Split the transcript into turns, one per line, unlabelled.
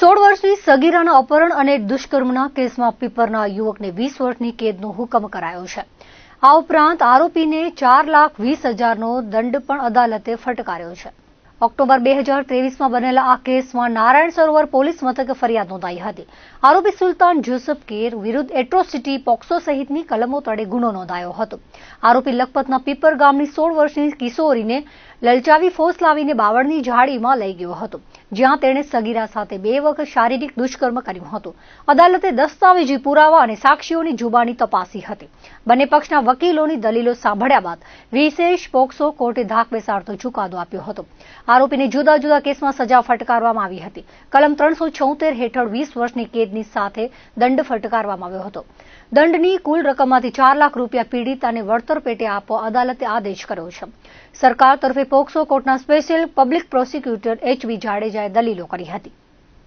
સોળ વર્ષની સગીરાના અપહરણ અને દુષ્કર્મના કેસમાં પીપરના યુવકને વીસ વર્ષની કેદનો હુકમ કરાયો છે. આ ઉપરાંત આરોપીને ચાર લાખ વીસ હજારનો દંડ પણ અદાલતે ફટકાર્યો છે. ઓક્ટોબર બે હજાર ત્રેવીસમાં બનેલા આ કેસમાં નારાયણ સરોવર પોલીસ મથકે ફરિયાદ નોંધાઈ હતી. આરોપી સુલતાન જોસફ કેર વિરુદ્ધ એટ્રોસિટી પોક્સો સહિતની કલમો તળે ગુનો નોંધાયો હતો. આરોપી લખપતના પીપર ગામની સોળ વર્ષની કિશોરીને લલચાવી ફોસ લાવીને બાવળની ઝાડીમાં લઈ ગયો હતો, જ્યાં તેણે સગીરા સાથે બે વખત શારીરિક દુષ્કર્મ કર્યું હતું. અદાલતે દસ્તાવેજી પુરાવા અને સાક્ષીઓની જુબાની તપાસી હતી. બંને પક્ષના વકીલોની દલીલો સાંભળ્યા બાદ વિશેષ પોક્સો કોર્ટે ધાક બેસાડતો ચુકાદો આપ્યો હતો. આરોપીને જુદા જુદા કેસમાં સજા ફટકારવામાં આવી હતી. કલમ ત્રણસો છોતેર હેઠળ વીસ વર્ષની કેદની સાથે દંડ ફટકારવામાં આવ્યો હતો. દંડની કુલ રકમમાંથી ચાર લાખ રૂપિયા પીડિતાને વળતર પેટે આપવા અદાલતે આદેશ કર્યો છે. સરકાર તરફે પોક્સો કોર્ટના special public prosecutor H V જાડેજાએ દલીલો કરી હતી.